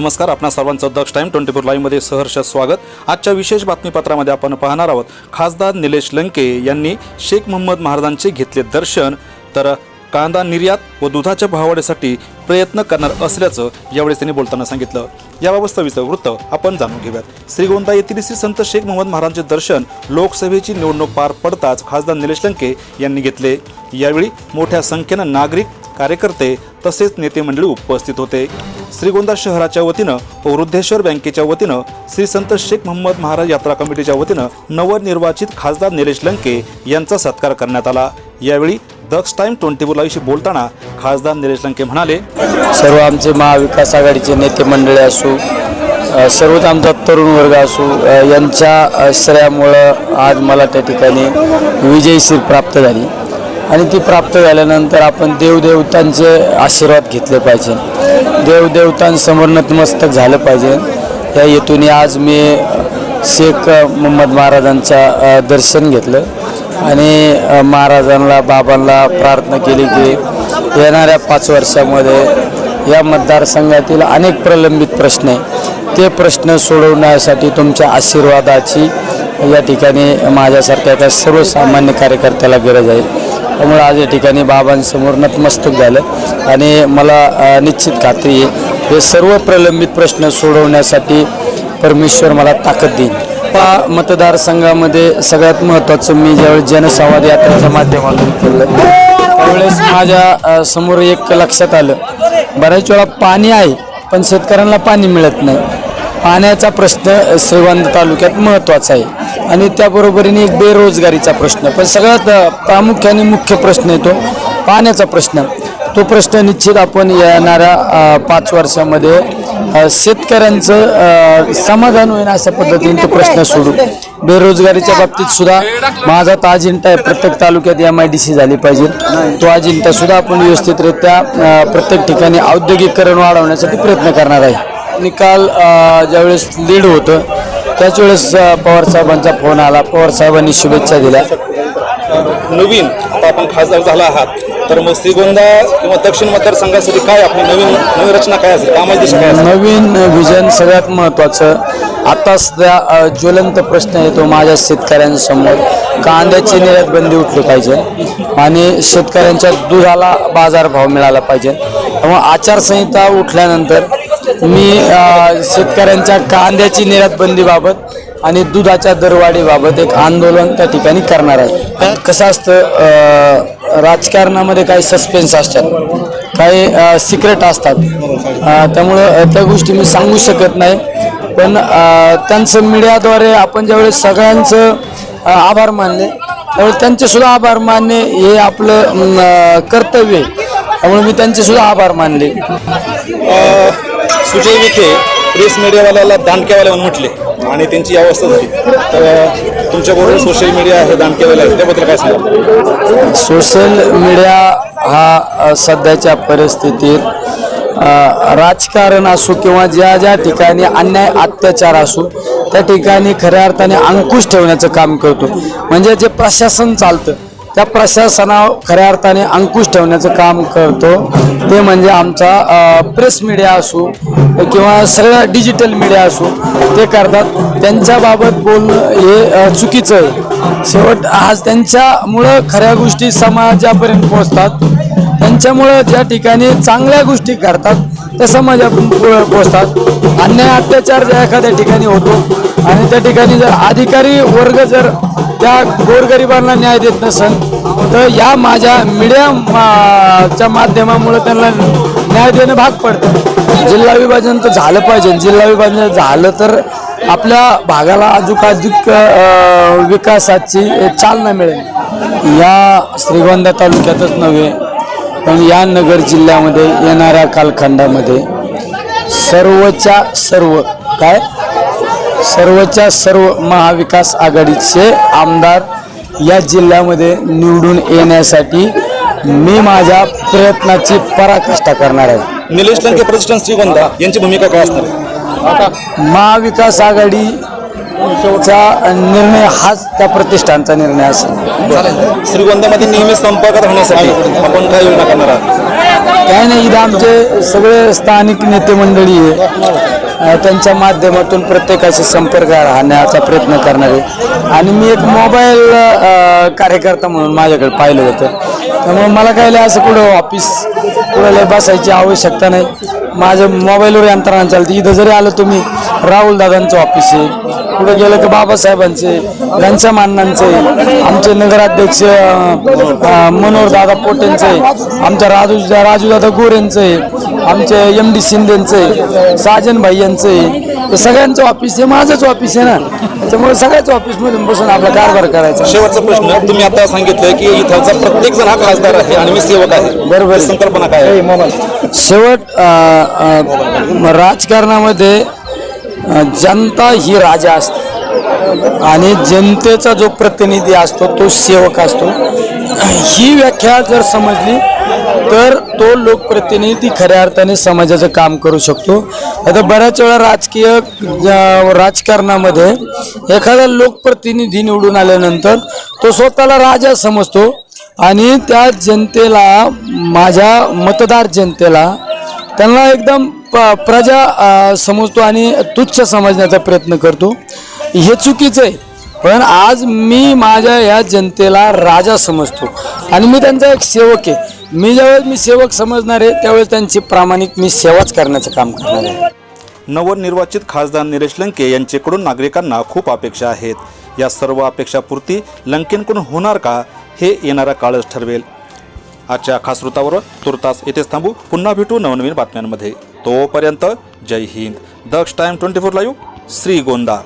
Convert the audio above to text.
नमस्कार आपणा सर्वांचं दक्ष टाईम ट्वेंटी फोर लाईव्हमध्ये सहर्ष स्वागत. आजच्या विशेष बातमीपत्रामध्ये आपण पाहणार आहोत खासदार निलेश लंके यांनी शेख मोहम्मद महाराजांचे घेतले दर्शन. तर कांदा निर्यात व दुधाच्या भाववाढीसाठी प्रयत्न करणार असल्याचं यावेळी त्यांनी बोलताना सांगितलं. याबाबत सविस्तर वृत्त आपण जाणून घेऊयात. श्रीगोंदा येथील श्री संत शेख मोहम्मद महाराजांचे दर्शन लोकसभेची निवडणूक पार पडताच खासदार निलेश लंके यांनी घेतले. यावेळी मोठ्या संख्येनं नागरिक कार्यकर्ते तसेच नेते मंडळी उपस्थित होते. श्रीगोंदा शहराच्या वतीनं व वृद्धेश्वर बँकेच्या वतीनं श्री संत शेख मोहम्मद महाराज यात्रा कमिटीच्या वतीनं नवनिर्वाचित खासदार निलेश लंके यांचा सत्कार करण्यात आला. यावेळी दक्ष टाईम ट्वेंटी फोर लाईव्हशी बोलताना खासदार निलेश लंके म्हणाले सर्व आमचे महाविकास आघाडीचे नेते मंडळी असू सर्वच आमचा तरुण वर्ग असू यांच्या अ, श्रेयामुळं आज मला त्या ठिकाणी विजयशीर प्राप्त झाली. आणि ती प्राप्त झाल्यानंतर आपण देवदेवतांचे आशीर्वाद घेतले पाहिजे. देवदेवतांसमोर नतमस्तक झालं पाहिजे. या हेतूने आज मी शेख मोहम्मद महाराजांच्या दर्शन घेतलं. आणि महाराजांना बाबांना प्रार्थना केली की येणाऱ्या पाच वर्षामध्ये या मतदारसंघातील अनेक प्रलंबित प्रश्न आहे ते प्रश्न सोडवण्यासाठी तुमच्या आशीर्वादाची या ठिकाणी माझ्यासारख्या एका सर्वसामान्य कार्यकर्त्याला गरज आहे. त्यामुळे आज या ठिकाणी बाबांसमोर नतमस्तक झालं. आणि मला निश्चित खात्री आहे हे सर्व प्रलंबित प्रश्न सोडवण्यासाठी परमेश्वर मला ताकद देईल. पा मतदारसंघामध्ये सगळ्यात महत्त्वाचं मी ज्यावेळेस जनसंवाद यात्रेच्या माध्यमातून केलं त्यावेळेस माझ्यासमोर एक लक्षात आलं. बऱ्याच वेळा पाणी आहे पण शेतकऱ्यांना पाणी मिळत नाही. पाण्याचा प्रश्न श्रीगोंदा तालुक्यात महत्त्वाचा आहे. आणि त्याबरोबरीने एक बेरोजगारीचा प्रश्न. पण सगळ्यात प्रामुख्याने मुख्य प्रश्न येतो पाण्याचा प्रश्न. तो प्रश्न निश्चित आपण येणाऱ्या पाच वर्षामध्ये शेतकऱ्यांचं समाधान होईल अशा पद्धतीने तो प्रश्न सोडू. बेरोजगारीच्या बाबतीत सुद्धा माझा तो अजिंठा आहे. प्रत्येक तालुक्यात एम आय डी सी झाली पाहिजे. तो अजिंठा सुद्धा आपण व्यवस्थितरित्या प्रत्येक ठिकाणी औद्योगिकरण वाढवण्यासाठी प्रयत्न करणार आहे. निकाल ज्यावेळेस लीड होतं त्याच वेळेस अ, पवार साहेबांचा फोन आला. पवार साहेबांनी शुभेच्छा दिल्या. नवीन आता आपण खासदार झाला आहात. तर मग श्रीगोंदा किंवा दक्षिण मतदारसंघासाठी काय आपली नवीन नवीन रचना काय असेल? कामाची दिशा काय असेल? नवीन विजन सगळ्यात महत्त्वाचं. आता सध्या अ, ज्वलंत प्रश्न येतो माझ्या शेतकऱ्यांसमोर. कांद्याची निर्यात बंदी उठली पाहिजे आणि शेतकऱ्यांच्या दुधाला बाजारभाव मिळाला पाहिजे. त्यामुळे आचारसंहिता उठल्यानंतर मी शेतकऱ्यांच्या कांद्याची निर्यात बंदीबाबत आणि दुधाच्या दरवाढीबाबत एक आंदोलन त्या ठिकाणी करणार आहे. कसं असतं राजकारणामध्ये काही सस्पेन्स असतात काही सिक्रेट असतात. त्यामुळं त्या गोष्टी मी सांगू शकत नाही. पण त्यांचं मीडियाद्वारे आपण ज्यावेळेस सगळ्यांचं आभार मानले त्यामुळे त्यांचेसुद्धा आभार मानणे हे आपलं कर्तव्य आहे. त्यामुळे मी त्यांचेसुद्धा आभार मानले. सुजय विखे प्रेस मीडियावाल्याला दांडकेवाले म्हटले आणि त्यांची अवस्था झाली. तर तुमच्याबरोबर सोशल मीडिया हे दांडकेवाले आहे त्याबद्दल काय सांगा सोशल मीडिया हा सध्याच्या परिस्थितीत राजकारण असो किंवा ज्या ज्या ठिकाणी अन्याय अत्याचार असो त्या ठिकाणी खऱ्या अर्थाने अंकुश ठेवण्याचं काम करतो. म्हणजे जे प्रशासन चालतं त्या प्रशासनावर खऱ्या अर्थाने अंकुश ठेवण्याचं काम करतो. ते म्हणजे आमचा प्रेस मीडिया असो किंवा सगळं डिजिटल मीडिया असो ते करतात. त्यांच्याबाबत बोलणं हे चुकीचं आहे. शेवट आज त्यांच्यामुळं खऱ्या गोष्टी समाजापर्यंत पोहोचतात. त्यांच्यामुळं ज्या ठिकाणी चांगल्या गोष्टी करतात त्या समाजा पोचतात. अन्याय अत्याचार ज्या एखाद्या ठिकाणी होतो आणि त्या ठिकाणी जर अधिकारी वर्ग जर त्या गोरगरिबांना न्याय देत नसेल तर या माझ्या मीडिया मा- च्या माध्यमामुळे त्यांना न्याय देणं भाग पडतं. जिल्हा विभाजन तर झालं पाहिजे. जिल्हा विभाजन झालं तर आपल्या भागाला अजूक अ, विकासाची चालना मिळेल. या श्रीगोंदा तालुक्यातच नव्हे पण या नगर जिल्ह्यामध्ये येणाऱ्या कालखंडामध्ये सर्वच्या सर्व काय सर्वच्या सर्व महाविकास आघाडीचे आमदार या जिल्ह्यामध्ये निवडून येण्यासाठी मी माझ्या प्रयत्नाची पराकाष्ठा करणार आहे निलेश लंके प्रतिष्ठान श्रीगोंदा यांची भूमिका काय असणार? महाविकास आघाडी चा निर्णय हाच त्या प्रतिष्ठानचा निर्णय असेल. श्रीगोंद्यामध्ये नेहमी संपर्कात राहण्यासाठी आपण काय योजना करणार आहात? काय नाही इथं आमचे सगळे स्थानिक नेते मंडळी आहे. त्यांच्या माध्यमातून प्रत्येकाशी संपर्क राहण्याचा प्रयत्न करणार आहे. आणि मी एक मोबाईल कार्यकर्ता म्हणून माझ्याकडे पाहिलं जातं. त्यामुळे मला काय असं कुठं ऑफिस कुठं बसायची आवश्यकता नाही. माझ्या मोबाईलवर यंत्रणा चालते. इथं जरी आलं तुम्ही राहुल दादांचं ऑफिस आहे. कुठं गेलं की बाबासाहेबांचे घनश्याम अण्णांचे आमचे नगराध्यक्ष मनोहर दादा पोटेंचे आमच्या राजू राजूदादा गोरेंचे आमचे एम डी शिंदेचे साजन भाई यांचे हे सगळ्यांचं ऑफिस आहे. माझंच ऑफिस आहे ना. त्याच्यामुळे सगळ्याच ऑफिसमधून बसून आपला कारभार करायचा. शेवटचा प्रश्न तुम्ही आता सांगितलं की इथलचा प्रत्येक जण हा खासदार आहे आणि मी सेवक आहे. बरोबर. संकल्पना काय आहे? शेवट राजकारणामध्ये जनता ही राजा असते. आणि जनतेचा जो प्रतिनिधी असतो तो सेवक असतो. ही व्याख्या जर समजली तर तो लोकप्रतिनिधी खऱ्या अर्थाने समाजाचं काम करू शकतो. आता बऱ्याच वेळा राजकीय राजकारणामध्ये एखादा लोकप्रतिनिधी निवडून आल्यानंतर तो स्वतःला राजा समजतो आणि त्या जनतेला माझ्या मतदार जनतेला त्यांना एकदम प- प्रजा समजतो आणि तुच्छ समजण्याचा प्रयत्न करतो. हे चुकीचं आहे. पण आज मी माझ्या या जनतेला राजा समजतो. आणि मी त्यांचा एक सेवक आहे. मी ज्यावेळेस मी सेवक समजणार आहे त्यावेळेस त्यांची प्रामाणिक मी सेवाच करण्याचं काम करणार आहे. नवनिर्वाचित खासदार निलेश लंके यांच्याकडून नागरिकांना खूप अपेक्षा आहेत. या सर्व अपेक्षापूर्ती लंकेंकडून होणार का हे येणारा काळच ठरवेल. आजच्या खास वृत्तावर तुर्तास येथेच थांबू. पुन्हा भेटू नवनवीन बातम्यांमध्ये. तोपर्यंत जय Hind. Daksh time twenty four live Shrigonda